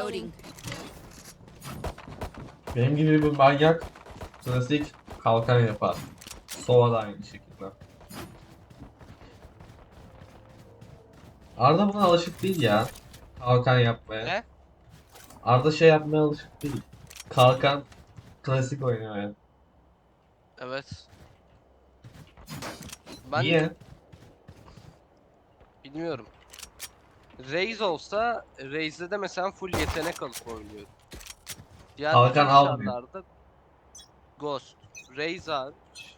Reloading. Benim gibi bir manyak klasik kalkan yapar. Sova da aynı şekilde. Arda buna alışık değil ya. Kalkan yapmaya. Ne? Arda şey yapmaya alışık değil. Kalkan klasik oynuyor ya. Evet. Ben Niye? bilmiyorum. Raze olsa Raze'de de mesela full yetenek alıp oynuyorum. Diğer Kalkan bütün almıyor. Ghost. Raze hariç.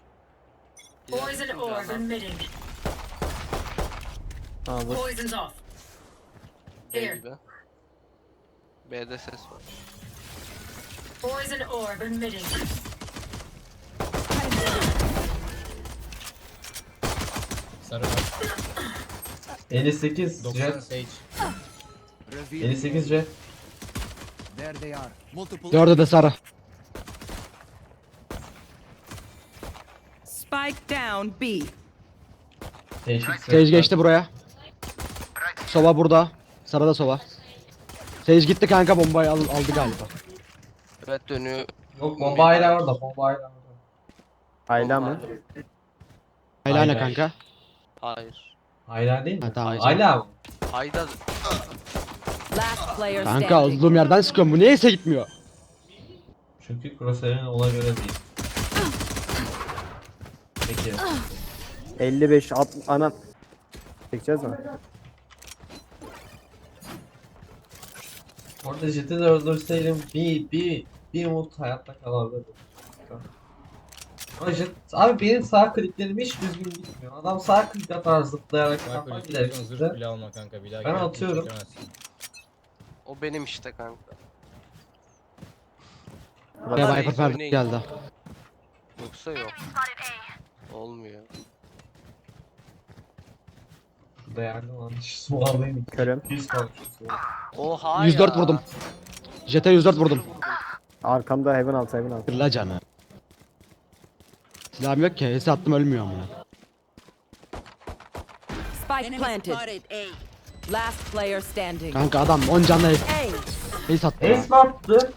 Poison orb emitting. Aldık. Poison's off. B Here. gibi. B'de ses var. Poison orb emitting. Sarı var. 58 90 Jet. Sage. 58 Jet. There they are. Multiple de sarı. Spike down B. Değişik Sage sesler. geçti buraya. Sova burada. Sarı da sova. Sage gitti kanka bombayı al- aldı galiba. Evet dönüyor. Yok bomba hala orada. Bomba hala orada. Hayla mı? Ne Hayla. kanka? Hayır. Hala değil mi? Ha, tamam. Hala mı? Hayda Last player Kanka standing. olduğum yerden sıkıyorum. Bu niyeyse gitmiyor. Çünkü crosshair'in ona göre değil. Peki. 55 at ana çekeceğiz mi? Orada Jet'i de öldürseydim bir, bir, bir umut hayatta kalırdı. Ama Jet, abi benim sağ kliklerim hiç düzgün gitmiyor. Adam sağ klik atar zıplayarak istiyorsan gider zırh işte. bile alma kanka. Bir daha Ben gelip atıyorum. o benim işte kanka. Ama Viper oynayın. geldi. Yoksa yok. Olmuyor. Şurada yerde lan. Su alayım. Körüm. 200 kalmışız ya. Oha 104 ya. vurdum. Jet'e 104 vurdum. Arkamda heaven altı heaven altı. Kırla canı. Silahım yok ki. Hesi attım ölmüyor ama. Spike planted. Last player standing. Kanka adam 10 canlı Hesi. Hesi attı. ya. Ace mi attı?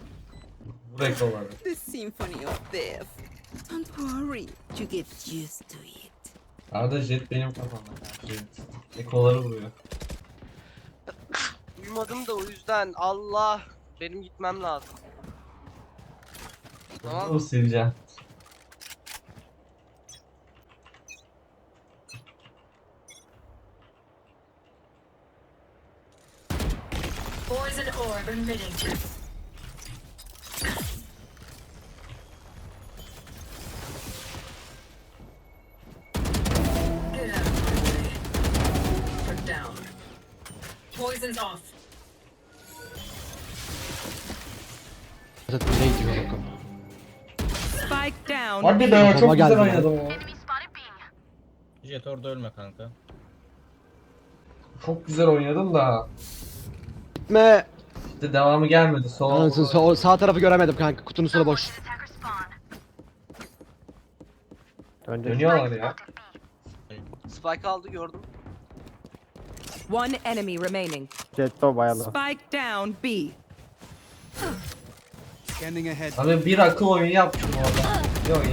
The symphony of death. Don't worry, you get used to it. Arada Jet benim kafamda. Jet. Ekoları vuruyor. Uyumadım da o yüzden Allah benim gitmem lazım. Tamam. Bunu sileceğim. Poison orb emitting. Get out of my way. Put down. Poison's off. Gidiyor bakalım. Spike down Hadi B. be Kafama çok güzel geldi ya. oynadım ya. Jet orada ölme kanka. Çok güzel oynadım da. Gitme. İşte devamı gelmedi. Sol. Anasını sa- sağ tarafı göremedim kanka. Kutunun sonu boş. Önce Dönüyorlar ya. Spike aldı gördüm. One enemy remaining. Jetto bayalı. Spike down B. Abi bir akıl oyunu yapmışım orada. Bir oyun.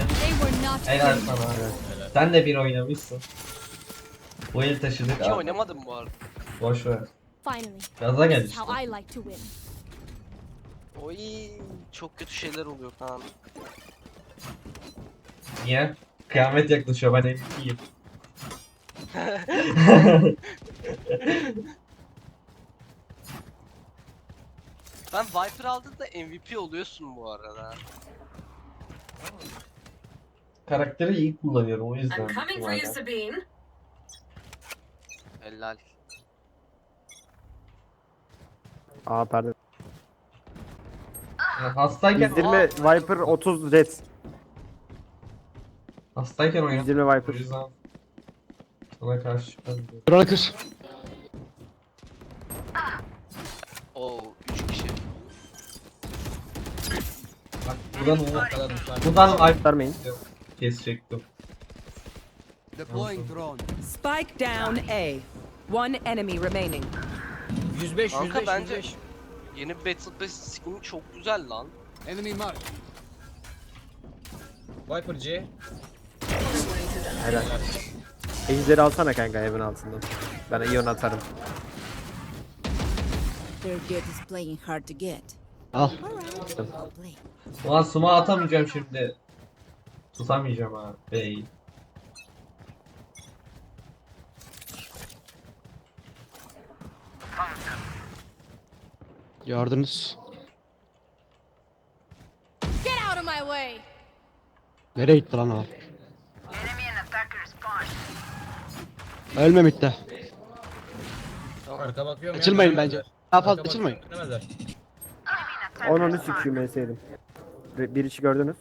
Helal sana. Sen de bir oynamışsın. Bu el taşıdık Hiç abi. oynamadım bu arada. Boş ver. Finally. Gaza gel işte. how I like to win. Oy çok kötü şeyler oluyor falan. Niye? Kıyamet yaklaşıyor ben MVP'yim. Ben Viper aldığında MVP oluyorsun bu arada. Karakteri iyi kullanıyorum o yüzden. I'm coming for you. Sabine. Helal. Aa. Yani hastayken, 120 Viper 30 Jet. hastayken oynadım. 120 O Viper. yüzden sana karşı çıkmam. Drone'u kır. Oo 3 kişi. Bak buradan o Arkaladım sen. buradan ay Vermeyin. kesecektim. Deploying drone. Spike down A. One enemy remaining. 105 Kanka 105 bence 105. Yeni Battle Pass skin'i çok güzel lan. Enemy mark. Viper C. Helal. Ejderi alsana kanka evin altından. Ben Ion atarım. Their get is playing hard to get. Al. I'll play. Ulan suma atamayacağım şimdi. Tutamayacağım ha. Bey. Gördünüz. Get out of my way! Nereye gitti lan o? Ölme bitti. Arka bakıyorum ya, Açılmayın bence. Daha fazla açılmayın. Onu onu sikiyim enseydim. Bir, bir içi gördünüz.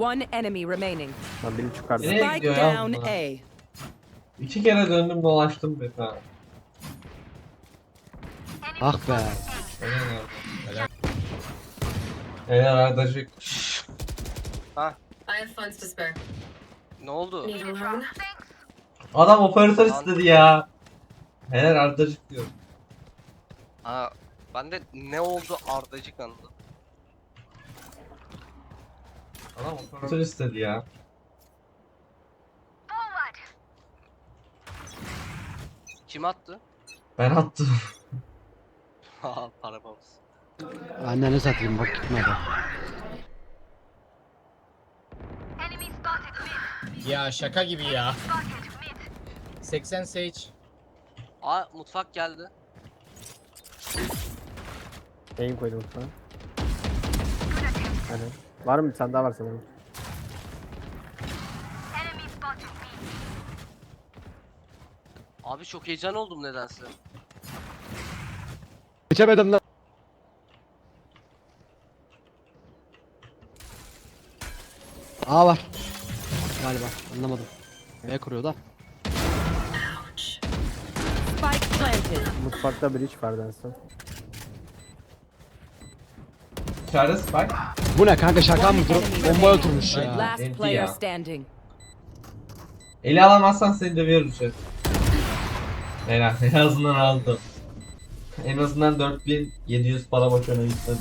One enemy remaining. Lan biri çıkardı. Nereye Spike gidiyor ya down bunlar? A. İki kere döndüm dolaştım be ha. Ah be. Helal nerede? Helal. Helal ardacık. I have funds to spare. Ne oldu? Need a loan? Adam operatör istedi ya. Helal ardacık diyor. Ha, ben de ne oldu Ardacık anladım. Adam operatör istedi ya. Kim attı? Ben attım. Haha para babası. Annene satayım bak gitmedi. Ya şaka gibi ya. 80 Sage. Aa mutfak geldi. Neyin koydum sana? Aynen. Var mı? Tane daha var sanırım. Abi çok heyecan oldum nedense. Geçemedim lan. A var. Galiba anlamadım. B kuruyor da. Spike planted. Mutfakta bir iç vardı en son. İçeride Spike. Bu ne kanka şaka mı? Dur- Bombaya oturmuş ya. Last enti player ya. standing. Eli alamazsan seni dövüyorum chat. Helal en azından aldım. En azından 4700 para boşuna gitmedi.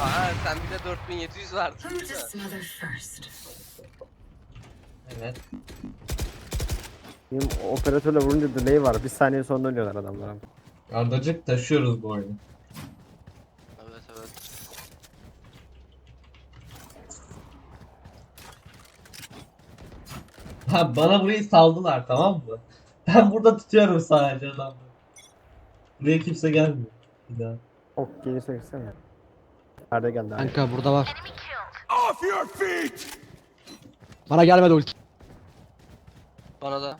Aha sen bir de 4700 verdin Who değil mi? to smother first? Evet. Benim operatörle vurunca delay var. Bir saniye sonra ölüyorlar adamlar. Ardacık taşıyoruz bu oyunu. Evet evet. Ha bana burayı saldılar tamam mı? Ben burada tutuyorum sadece adamları. Buraya kimse gelmiyor. Bir daha. Ok gelirse gitsene. Nerede geldi abi? Kanka burada var. Bana gelmedi ulti. Bana da.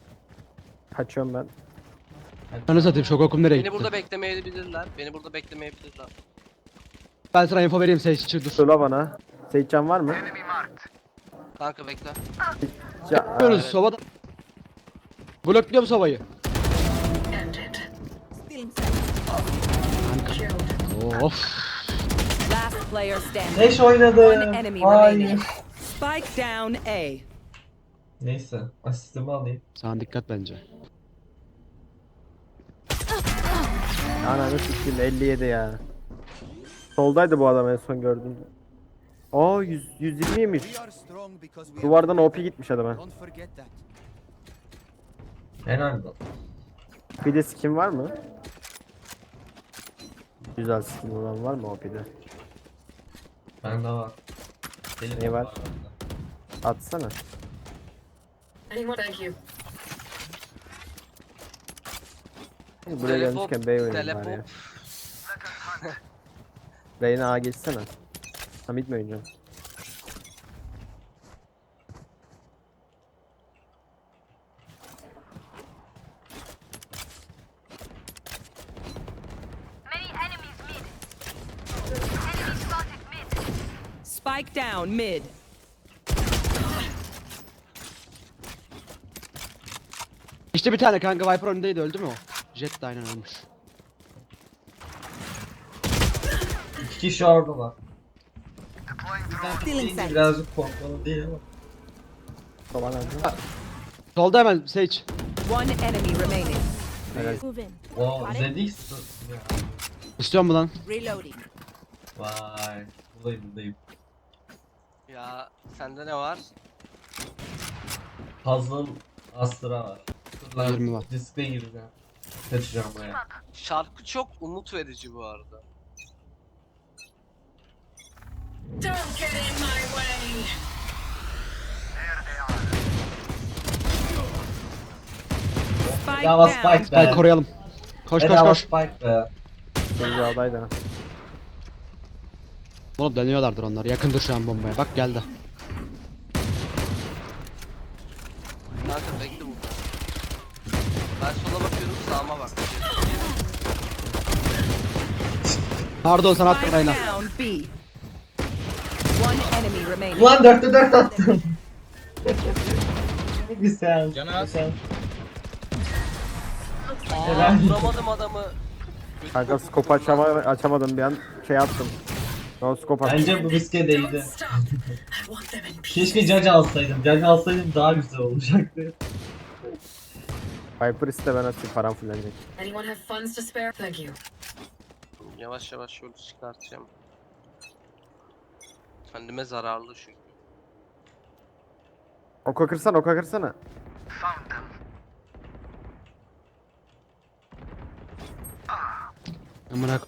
Kaçıyorum ben. Anı satayım şok okum nereye Beni gitti? burada beklemeyebilirler. Beni burada beklemeyebilirler. Ben sana info vereyim Sage çık dur. Söyle bana. Seyitcan var mı? Kanka bekle. Ya, Yapıyoruz sobada. Blokluyorum sobayı. Killed. Of. Last player standing. Leş oynadı. One enemy Hayır. remaining. Spike down A. Neyse asistimi alayım. Sana dikkat bence. Ananı sikeyim 57 ya. Soldaydı bu adam en son gördüm. Aa 100 120'ymiş. We are strong because we Duvardan OP gitmiş adama. Olsun. Bir de skin var mı? Güzel skin olan var mı OP'de? Bende var. Benim Ne de var? bende. Atsana. Anyone? Thank you. Buraya Telepop, gelmişken B oynayayım bari ya. telepop. Reyna A geçsene. Ha mid mi oynayacaksın? Spike down mid. İşte bir tane kanka Viper önündeydi öldü mü o? Jet de aynen ölmüş. İki kişi orada var. Still inside. Birazcık korkmalı değil ama. Sola nerede? Solda hemen Sage. One enemy remaining. Move in. Wow, ZX. Ya. İstiyor mu lan? Reloading. Vay. Buradayım buradayım. Ya sende ne var? Puzzle Astra var. Lan, 20 var. Diskle gireceğim. Kaçacağım buraya. Şarkı çok umut verici bu arada. Don't get in my way. Spike Bedava down. Spike Spike be. koruyalım. Koş koş Bedava koş. Spike be. Şimdi adaydı. Oğlum dönüyorlardır onlar. Yakındır şu an bombaya. Bak geldi. Kanka bekle burada. Ben sola bakıyorum sağıma bak. Pardon sana attım Reyna. down B. One enemy remaining. Ulan dörtte dört attım. Güzel. Canı az. güzel. Aa Helal. vuramadım adamı. Kanka scope açama, açamadım bir an şey attım. Scope attım. Bence bu riske değdi. Keşke Judge alsaydım. Judge alsaydım daha güzel olacaktı. Viper iste ben atayım param fullenecek. Anyone have funds to spare? Thank you. Yavaş yavaş şöyle çıkartacağım. Kendime zararlı çünkü. Oka kırsana oka kırsana. Amına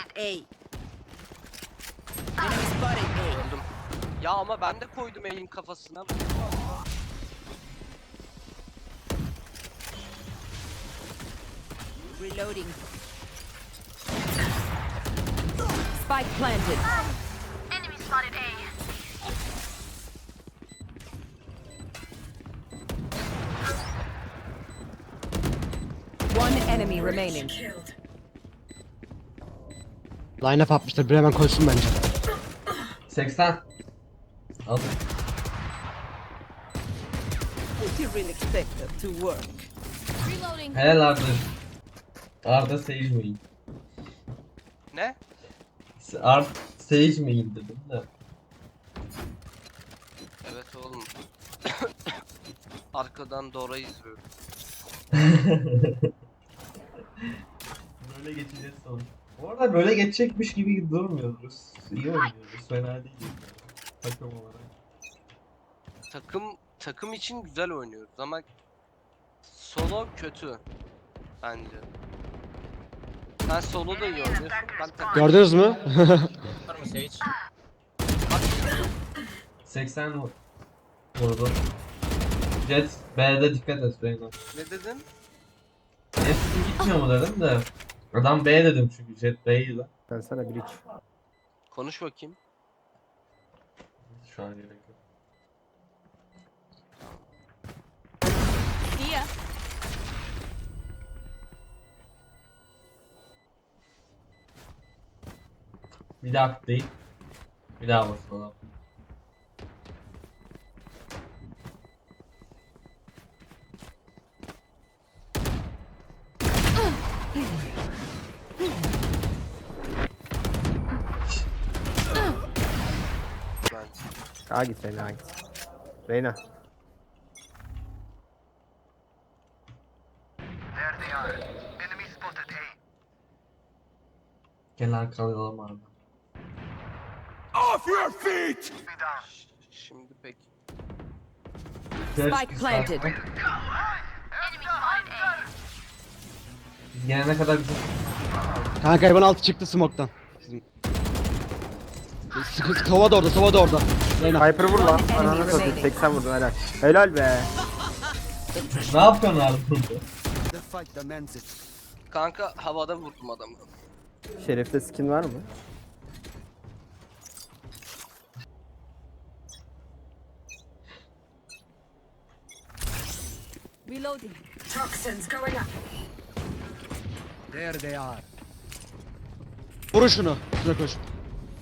Enemy spotted. A. Enemy spotted A. Öldüm. Ya ama ben de koydum elin kafasına. Reloading. Spike planted. Enemy spotted A. One enemy remaining. Killed. Line up atmıştır. Bir hemen koysun bence. 80. Al. Would you really expect them to work? Reloading. Helal Arda. Arda Sage main. Ne? Art Sage main dedim de. Evet oğlum. Arkadan Dora izliyorum. böyle geçeceğiz sonuç. Bu arada böyle geçecekmiş gibi durmuyoruz. İyi oynuyoruz. Fena değil. Takım olarak. Takım takım için güzel oynuyoruz ama solo kötü bence. Sen solo da iyi oynuyorsun. Ben takım Gördünüz mü? Var mı Sage? 80 vur. Vurdu. Jet B'de dikkat et Reyna. ne dedin? Hepsi gitmiyor mu dedim de. Adam B dedim çünkü Jet B'yi de. Ben sana bridge. Konuş bakayım. Şu an gerek yok. See ya. Bir daha değil. Bir daha basın adam. Sağa git Reyna git. Reyna. Gel arkalayalım abi. Ş- Şimdi peki. Spike planted. Gelene kadar bizim Kanka hayvan altı çıktı smoke'tan. Sıkı sıkı sova da orada sova da orada. Reyna. Viper vur lan. Ananı satayım. remaining. 80 vurdun helal. Helal be. ne yapıyorsun abi burada? Kanka havada vurdum adamı. Şerifte skin var mı? Reloading. Toxins going up. There they are. Vurun şunu. Şuna koş.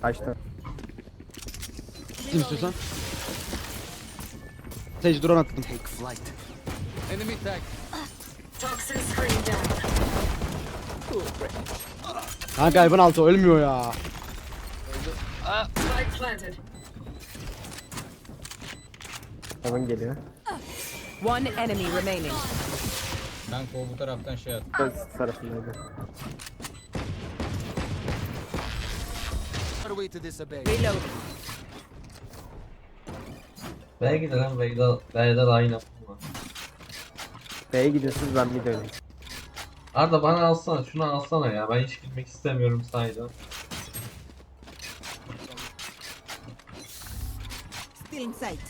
Kaçtı. Kim istiyorsan. Sage drone attım. Take flight. Enemy tag. Toxin screen down. Kanka hayvan altı ölmüyor ya. Spike planted. Heaven geliyor. One enemy remaining. Ben kol bu taraftan şey at. Öz tarafındaydı. Reloading. B'ye gidelim B'de, B'de de aynı yapım var. B'ye gidiyorsunuz ben bir döneyim. Arda bana alsana şunu alsana ya ben hiç gitmek istemiyorum sayda. Still in sight.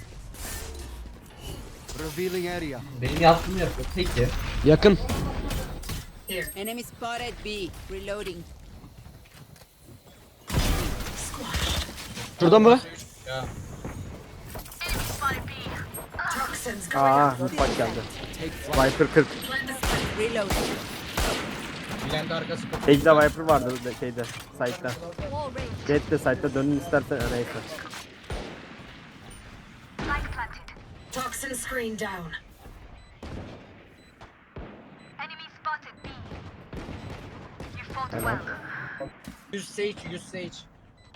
Revealing area. Benim yaptığımı yapıyor peki. Yakın. Here. Enemy spotted B. Reloading. Şurada mı? Ya Aa bak geldi. Viper 40. Reloading. Bülent arkası kapı. Sage'de Viper vardı da şeyde. Site'da. Jet de site'da dönün istersen neyse. Toxin screen down. Enemy spotted B. You fought Helal. well. 100 Sage 100 Sage.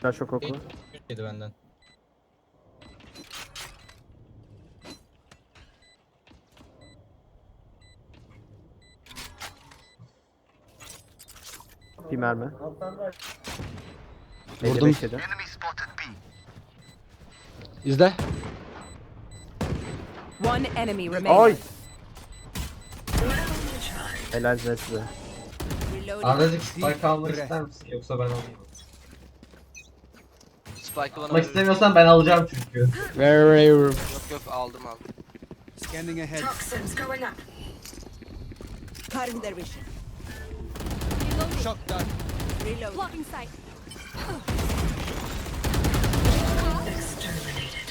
Flash şok oku. Sage 100 yedi benden. Bir mermi. Vurdum. 55 yedi. İzle. One enemy Oy! remaining. Helal size. Reloading. Ardacık spike almak ister misin yoksa ben alayım. Spike'ı bana Almak istemiyorsan ben alacağım çünkü. Very very. Yok yok aldım aldım. Scanning ahead. Toxins going up. Cutting their vision. Shock dart. Reloading. Blocking sight. Exterminated.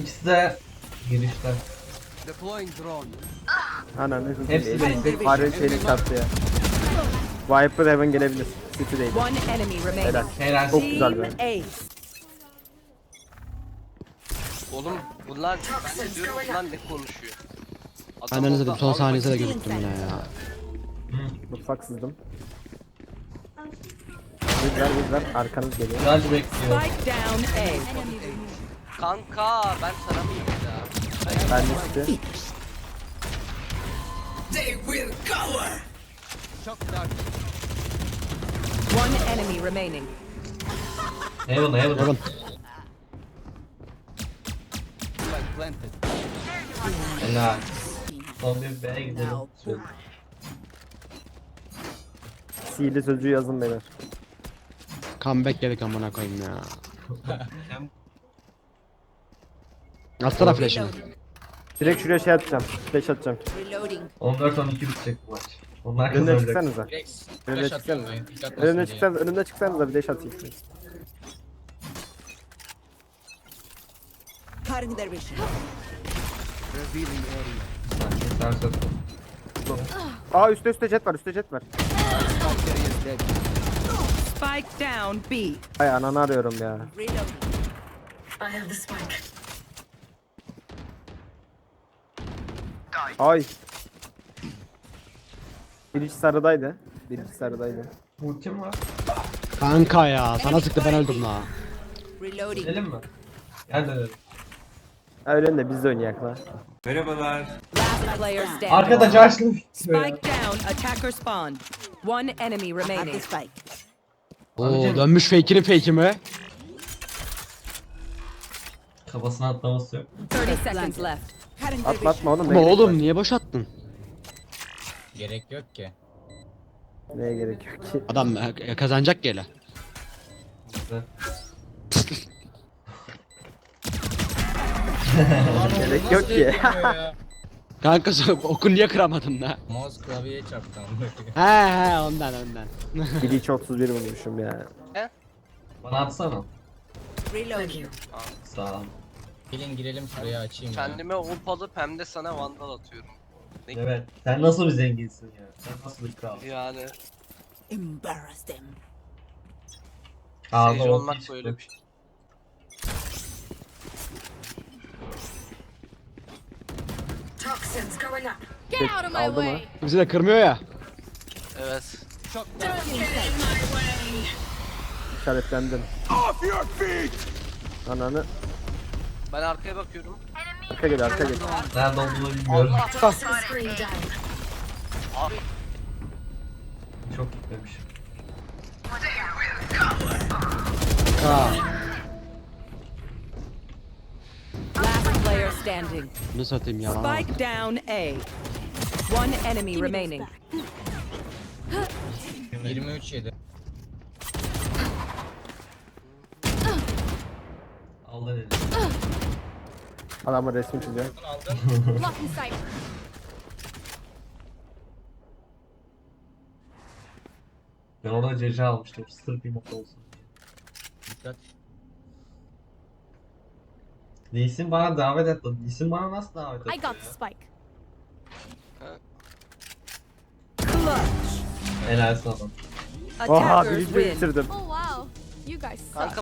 İkisi de girişler. Deploying drone. Ananı Hepsi Hepsi Harbi şeyle çarptı ya. Viper heaven gelebilir. City'deydi. One enemy Helal. remaining. Helal. Çok güzel Team be. Ace. Oğlum bunlar ben de diyorum bunlar ne konuşuyor? Adam Annenize orada son saniyede de gözüktüm yine ya. Mutfak sızdım. Bizler bizler arkanız geliyor. Güzelce bekliyor. Spike down A. Kanka ben sana mıyım ya? Ben de dart. One enemy remaining. Heaven heaven. Planted. Helal. Bir B'ye gidelim. Sihirli sözcüğü yazın beyler. Comeback geldik amına koyayım ya. Atsana flash'ını. Direkt şuraya şey atacağım. Flash atacağım. Reloading. 14-12 bitecek bu maç. Onlar Önüne kazanacak. çıksanıza. Direkt Önüne flash çıksanıza. hiç atmasın Önüne diye. çıksanıza. Önüne çıksanıza bir dash atayım. Cutting their vision. Revealing area. Sen söz. Aa üstte üstte jet var. Üstte jet var. Spike down B. Ay ananı arıyorum ya. Reloading. I have the spike. Ay. Birisi sarıdaydı. Birisi sarıdaydı. Ultim var. Kanka ya sana sıktı ben öldüm la. Reloading. Gidelim mi? Gel dönelim. Öyle de biz de oynayak la. Last player standing. Arkada Josh'la Spike down. Attacker spawned. One enemy remaining. spike. Oo dönmüş fake'ini fake'i mi? Kafasına atlaması yok. 30 seconds left. Cutting their Atma vision. atma oğlum. Ama neye gerek oğlum niye boş attın? Gerek yok ki. var? Neye gerek yok ki? Adam e, kazanacak gele. Bizde. Lan oğlum Gerek yok ki. Kanka sen oku niye kıramadın la? Mouse klavyeye çarptı koyayım. He he ondan ondan. Bir hiç 31 vurmuşum ya. Bana atsana. Reloading. Sağ ol. Gelin girelim şuraya açayım ya. Kendime ult alıp hem de sana vandal atıyorum. Ne- Evet. Sen nasıl bir zenginsin ya? Sen nasıl bir kral? Yani Embarrass them. Ağzı seyirci olmuş olmak böyle bir şey. Toxins going up. Get out of my aldı mı? way. Bizi de kırmıyor ya. Evet. İşaretlendim. Off your feet. Ananı. Ben arkaya bakıyorum. Arka gel arka gel. Nerede olduğunu bilmiyorum. Screen down. abi. Çok gitmemişim. Ha. Standing. Ne satayım ya. Spike down A. One enemy remaining. 23 yedi. Aldın eli. Adamın resmi çiziyor. Bunu aldın. Sight. Ben orada CC almıştım. Sırf bir mutlu olsun. diye. Lee'sin bana davet etti. Lee'sin bana nasıl davet etti I got the spike. Clutch. Helal sana. Oha Attackers birinci win. bitirdim. Oh wow. You guys suck. Kanka